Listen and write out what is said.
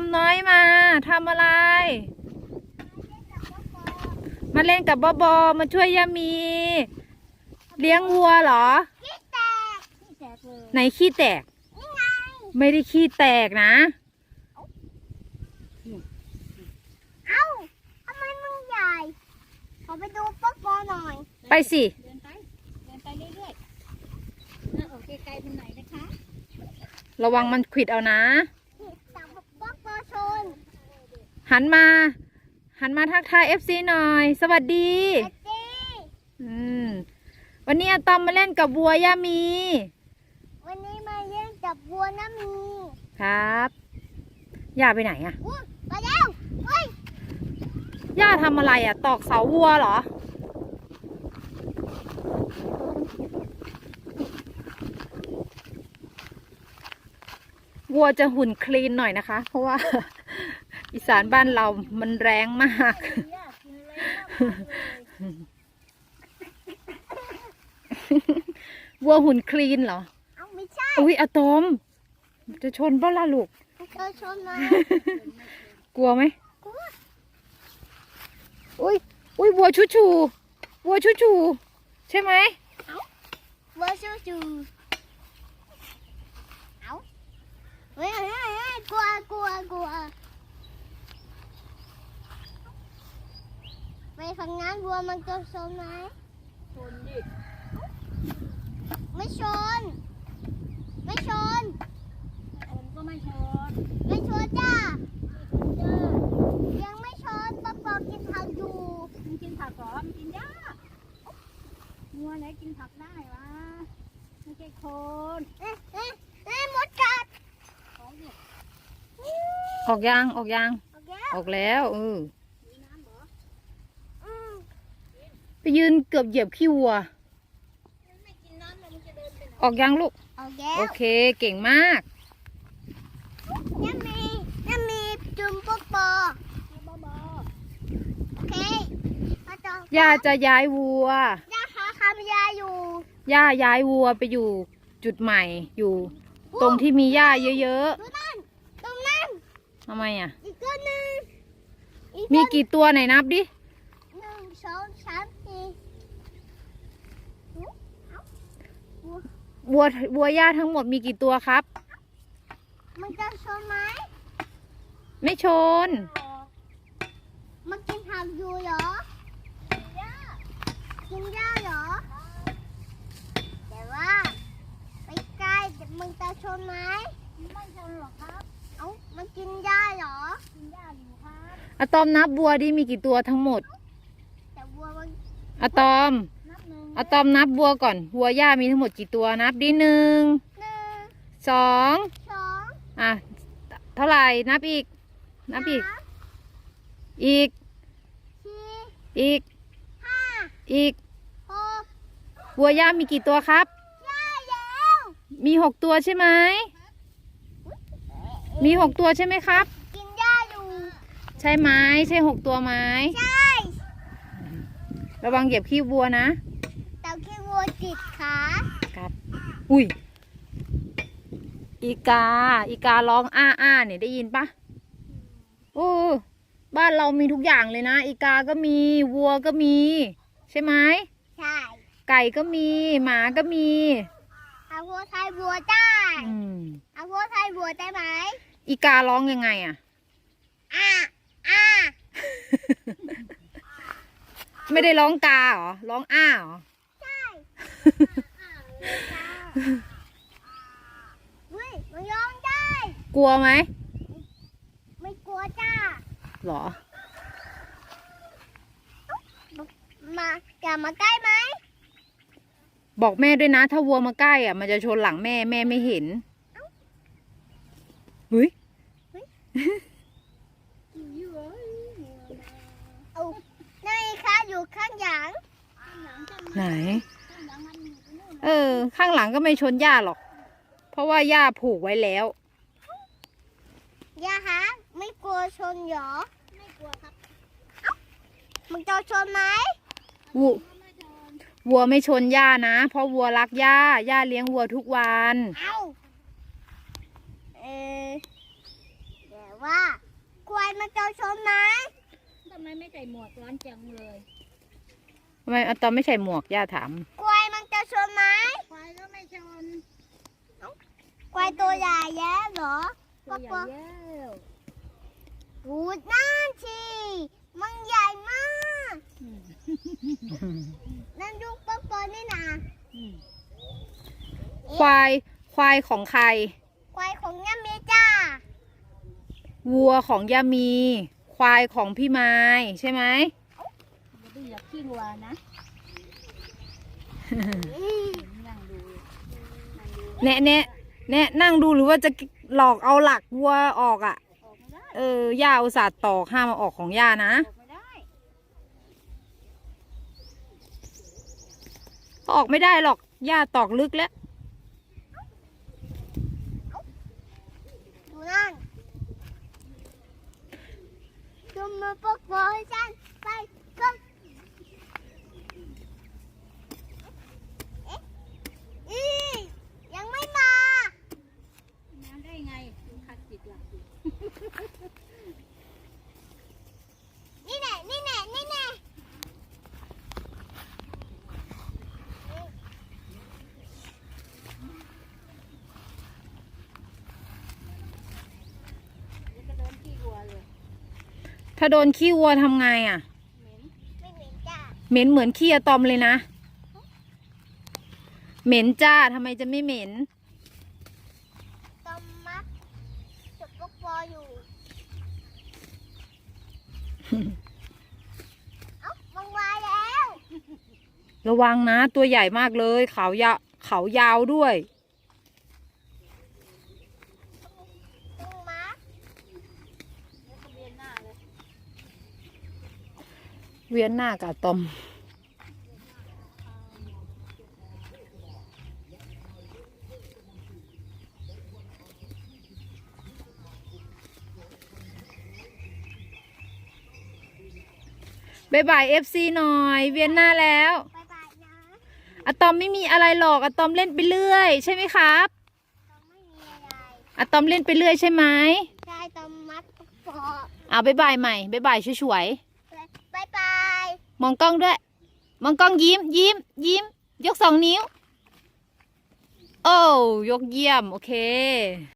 มน้อยมาทำอะไร มาเล่นกับบอบอมาช่วยยามี เลี้ยงวัวเหรอ ขี้แตกขี้แตกเลยไหนขี้แตก นี่ไง ไม่ได้ขี้แตกนะ เอ้าทำไมมึงใหญ่ ขอไปดูป๊อกบอหน่อยไปสิ เดินไป เดินไปเรื่อยๆน่าออกไกลๆเป็นไหนนะคะ ระวังมันขวิดเอานะ จับป๊อกบอชน หันมา หันมาทักทายเอฟซีหน่อย สวัสดีเอ็ดดี้อืมวันนี้อะตอมมาเล่นกับวัวย่ามี วันนี้มาเลี้ยงจับวัวนะมีครับย่าไปไหนอะอุ้ยมาแล้วเฮ้ยย่าทำอะไรอะตอกเสาวัวเหรอ วัวจะหุ่นคลีนหน่อยนะคะ เพราะว่า อีสานบ้านเรามันแรงมากย่ากินอะไรมากเลยวัวหุ่นคลีนเหรอ เอาไม่ใช่ อุ้ยอะตอม จะชนเปล่าล่ะลูกเจอชนนะกลัวไหม กลัวอุ้ย อุ้ยวัวชูชู วัวชูชู ใช่ไหมวัวชูชูเอาเฮ้ยเฮ้ยเฮ้ยกลัวกลัวกลัวไป ฝั่งนั้นวัวมันจะชนไหมชนดิ ไม่ชน ไม่ชนชนก็ไม่ชน ไม่ชนจ้าเจอยังไม่ชนปะปอกินผักอยู่มันกินผักเหรอมันกินหญ้างัวไหนกินผักได้วะ ไม่ใช่คนเอ๊ะเอ๊ะเอ๊ะมดกัดของเนี่ยออกยางออกยางโอเคออกแล้วเออ มีน้ำเหรอ อืม ไปยืนเกือบเหยียบขี้วัวมันไม่กินน้ำแล้วมันจะเดินไปไหนออกยางลูกโอเคโอเคเก่งมาก ยังมียังมีจุ่มปะปอมีบอบอโอเคมาต่อย่าจะย้ายวัว ย่าหาคำยาอยู่ย่าย้ายวัวไปอยู่จุดใหม่อยู่ ตรงที่มีหญ้าเยอะดูนั่นตรงนั้นๆทำไมอะ อีกตัวหนึ่งอีกมีตัวกี่ตัวไหนนับดิ หนึ่งสองสามสี่เอา วัววัวย่าทั้งหมดมีกี่ตัวครับ มันจะชนไหมไม่ชน มันกินผักอยู่เหรอ กินหญ้าเหรอ แต่ว่าไปใกล้เดี๋ยวมันจะชนไหมไม่ชนหรอกครับ เอ้ามันกินหญ้าเหรอ กินหญ้าอยู่ครับอะตอมนับวัวดิมีกี่ตัวทั้งหมด แต่วัวมันอะตอมนับหนึ่ง อะตอมนับวัวก่อน วัวย่ามีทั้งหมดกี่ตัวนับดิหนึ่งหนึ่งสองสองอะเท่าไหร่นับอีก นับอีก สามอีก สี่อีก ห้าอีก หกวัวย่ามีกี่ตัวครับหญ้าแล้วมีหกตัวใช่ไหม มีหกตัวใช่ไหมครับ กินหญ้าอยู่ใช่ไหมใช่หกตัวไหม ใช่ ระวังเหยียบขี้วัวนะ แต่ขี้วัวติดขาครับอุ้ย อีกา อีการ้องอ้าอ้าเนี่ยได้ยินปะโอ้บ้านเรามีทุกอย่างเลยนะ อีกาก็มี วัวก็มี ใช่ไหม ใช่ ไก่ก็มี หมาก็มี เอาวัวไทยวัวได้อืมเอาวัวไทยวัวได้ไหม อีการ้องยังไงอะอ่าอ่าไม่ได้ร้องกาเหรอ ร้องอ้าเหรอใช่ เฮ้ยมันร้องได้ กลัวไหม ไม่กลัวจ้าหรอ มาอย่ามาใกล้ไหม บอกแม่ด้วยนะ ถ้าวัวมาใกล้อะ มันจะชนหลังแม่แม่ไม่เห็นเฮ้ยเอานี่ค่ะอยู่ข้างหลังไหนเออข้างหลังก็ไม่ชนหญ้าหรอก เพราะว่าหญ้าผูกไว้แล้วอย่าหาไม่กลัวชนเหรอ ไม่กลัวครับมันจะชนไหมวัววัวไม่ชนหญ้านะ เพราะวัวรักหญ้าหญ้าเลี้ยงวัวทุกวัน เอา เออแต่วว่าควายมันจะชนไหมทำไมไม่ใส่หมวกร้อนจังเลยทำไมอะตอมไม่ใส่หมวกย่าถามควายมัน จะชนไหมควายก็ไม่ชนควายตัวใหญ่แย่เหรอตัวใหญ่เย้วหูนั่นชีมันใหญ่มากอืมนั่นลูกป๊อปปอนี่นะอืมควายควายของใคร ควายของย่าเมจ้าวัวของยามี ควายของพี่ไม้ใช่ไหมอย่าไปเหยียบขี้วัวนะอืมนั่งดูนั่งดู แนะแนะแนะนั่งดูหรือว่าจะหลอกเอาหลักวัวออกอะ เออย่าอุตส่าห์ตอกห้ามมาออกของย่านะออกไม่ได้ออกไม่ได้หรอกย่าตอกลึกแล้วดูนั่นดูมือป๊อปปอให้ฉันไปก็เอ๊ะอียังไม่มา น้ำได้ไงคัดจิตหลักอยู่ นี่แน่นี่แน่นี่แน่ นี่ก็เดินขี้วัวเลย ถ้าโดนขี้วัวทำไงอะ่ะเหม็นไม่เหม็นจ้าเหม็นเหมือนขี้อะตอมเลยนะ เหม็นจ้าทำไมจะไม่เหม็น ตอมมัดจดป๊อปปออยู่ เอ้าบังวายแล้ว ระวังนะ ตัวใหญ่มากเลย เขายาวเขายาวด้วย บังมัด แล้วก็เบียนหน้าเลย เวียนหน้ากับอะตอมบายบายเอฟซีหน่อย เวียนหน้าแล้วบายบายนะอะตอมไม่มีอะไรหรอกอะตอมเล่นไปเรื่อยใช่ไหมครับตอมไม่มีอะไรอะตอมเล่นไปเรื่อยใช่ไหมใช่ตอมมัดป๊อปปอเอาบายบายใหม่บายบายช่วยบายบายๆ มองกล้องด้วย มองกล้องยิ้ม ยิ้ม ยิ้ม ยกสองนิ้ว โอ้ยกเยี่ยม โอเค